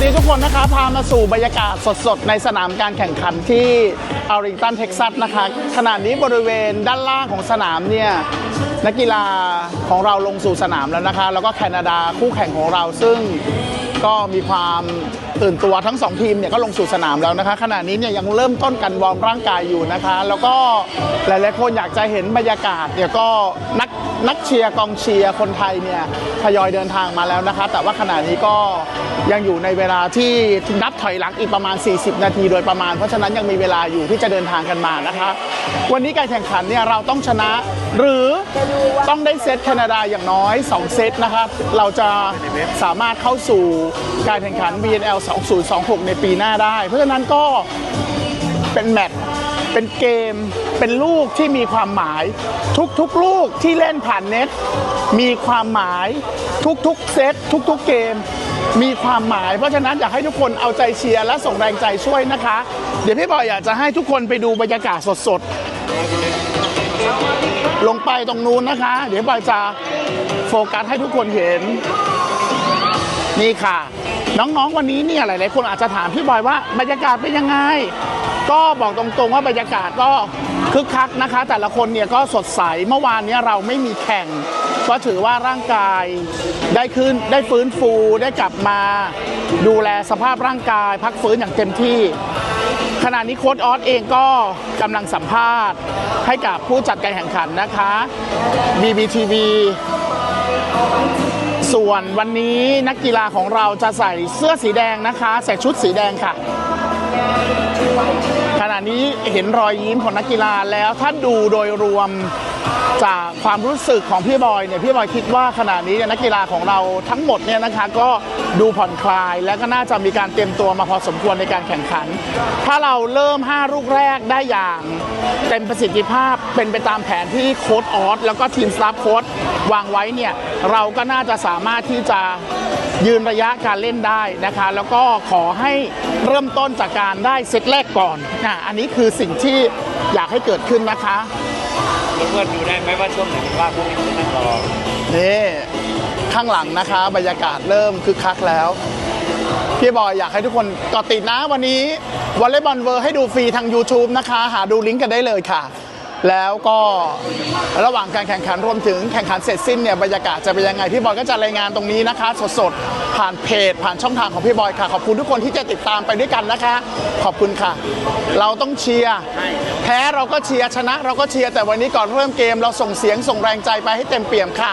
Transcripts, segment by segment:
วัสดีทุกคนนะคะพามาสู่บรรยากาศสดๆ ในสนามการแข่งขันที่อาริงตันเท็กซัสนะคะขณะนี้บริเวณด้านล่างของสนามเนี่ยนักกีฬาของเราลงสู่สนามแล้วนะคะ แล้วก็แคนาดาคู่แข่งของเราซึ่งก็มีความตื่นตัวทั้งสองทีมเนี่ยก็ลงสู่สนามแล้วนะคะ ขณะนี้เนี่ยยังเริ่มต้นกันวอร์มร่างกายอยู่นะคะ แล้วก็หลายๆคนอยากจะเห็นบรรยากาศเนี่ยก็นัก นักเชียร์กองเชียร์คนไทยเนี่ยทยอยเดินทางมาแล้วนะคะแต่ว่าขณะนี้ก็ยังอยู่ในเวลาที่นับถอยหลังอีกประมาณ 40 นาทีโดยประมาณ เพราะฉะนั้นยังมีเวลาอยู่ที่จะเดินทางกันมานะคะ วันนี้การแข่งขันเนี่ยเราต้องชนะ หรือต้องได้เซตแคนาดาอย่างน้อย 2 เซตนะครับเราจะสามารถเข้าสู่การแข่งขัน BNL 2026 ในปีหน้าได้ เพราะฉะนั้นก็เป็นแมตช์ เป็นเกม เป็นลูกที่มีความหมาย ทุกๆลูกที่เล่นผ่านเน็ต มีความหมาย ทุกๆเซตทุกๆเกม มีความหมาย เพราะฉะนั้นอยากให้ทุกคนเอาใจเชียร์และส่งแรงใจช่วยนะคะ เดี๋ยวพี่บอยอยากจะให้ทุกคนไปดูบรรยากาศสดๆ ลงไปตรงนู้นนะคะ เดี๋ยวบอยจะโฟกัสให้ทุกคนเห็น นี่ค่ะ น้องๆวันนี้เนี่ยหลายๆคนอาจจะถามพี่บอยว่าบรรยากาศเป็นยังไง ก็บอกตรงๆว่าบรรยากาศก็คึกคักนะคะ แต่ละคนเนี่ยก็สดใสเมื่อวานนี้เราไม่มีแข่ง ก็ถือว่าร่างกายได้ขึ้นได้ฟื้นฟูได้กลับมาดูแลสภาพร่างกาย พักฟื้นอย่างเต็มที่ขณะนี้โค้ดออสเองก็กำลังสัมภาษณ์ให้กับผู้จัดการแข่งขันนะคะ BBTV ส่วนวันนี้นักกีฬาของเราจะใส่เสื้อสีแดงนะคะ ใส่ชุดสีแดงค่ะ ณะนี้เห็นรอยยิ้มของนักกีฬาแล้วถ้านดูโดยรวมจากความรู้สึกของพี่บอยเนี่ยพี่บอยคิดว่าขณะนี้เนี่ยนักกีฬาของเราทั้งหมดเนี่ยนะคะก็ดูผ่อนคลายและก็น่าจะมีการเตรียมตัวมาพอสมควรในการแข่งขัน ถ้าเราเริ่ม 5 ลูกแรกได้อย่างเต็มประสิทธิภาพเป็นไปตามแผนที่โค้ดออสแล้วก็ทีมสตาฟโค้ดวางไว้เนี่ยเราก็น่าจะสามารถที่จะ ยืนระยะการเล่นได้นะคะ แล้วก็ขอให้เริ่มต้นจากการได้เซตแรกก่อนนะอันนี้คือสิ่งที่อยากให้เกิดขึ้นนะคะเพื่อนๆดูได้ไหมว่าช่วงไหนว่าพวกนี้จะนั่งรอนี่ข้างหลังนะคะบรรยากาศเริ่มคึกคักแล้วพี่บอยอยากให้ทุกคนเกาะติดนะวันนี้วอลเลย์บอลเวอร์ให้ดูฟรีทาง YouTube นะคะ หาดูลิงก์กันได้เลยค่ะ แล้วก็ระหว่างการแข่งขันรวมถึงแข่งขันเสร็จสิ้นเนี่ยบรรยากาศจะเป็นยังไงพี่บอยก็จะรายงานตรงนี้นะคะ สดๆ ผ่านเพจ ผ่านช่องทางของพี่บอยค่ะ ขอบคุณทุกคนที่จะติดตามไปด้วยกันนะคะ ขอบคุณค่ะ เราต้องเชียร์แพ้เราก็เชียร์ชนะ เราก็เชียร์แต่วันนี้ก่อนเริ่มเกม เราส่งเสียงส่งแรงใจไปให้เต็มเปี่ยมค่ะ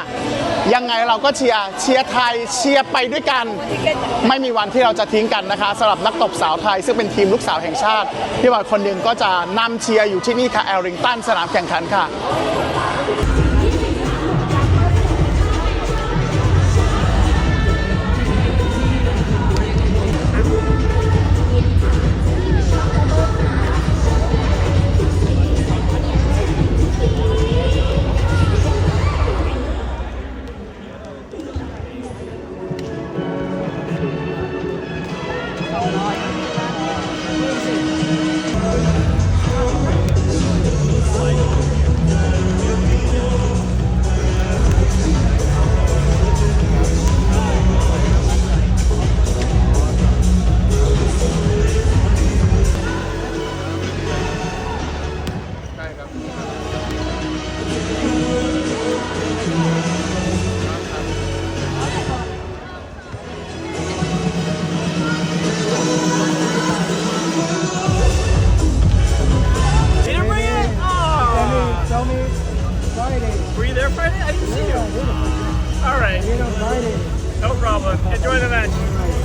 ยังไงเราก็เชียร์เชียร์ไทยเชียร์ไปด้วยกัน ไม่มีวันที่เราจะทิ้งกันนะคะสำหรับนักตบสาวไทย ซึ่งเป็นทีมลูกสาวแห่งชาติพี่บอยคนหนึ่งก็จะนำเชียร์อยู่ที่นี่ค่ะแอลริงตันสนามแข่งขันค่ะ Oh. Were you there Friday? I didn't see you. All right. You know Friday. No problem. Enjoy the match.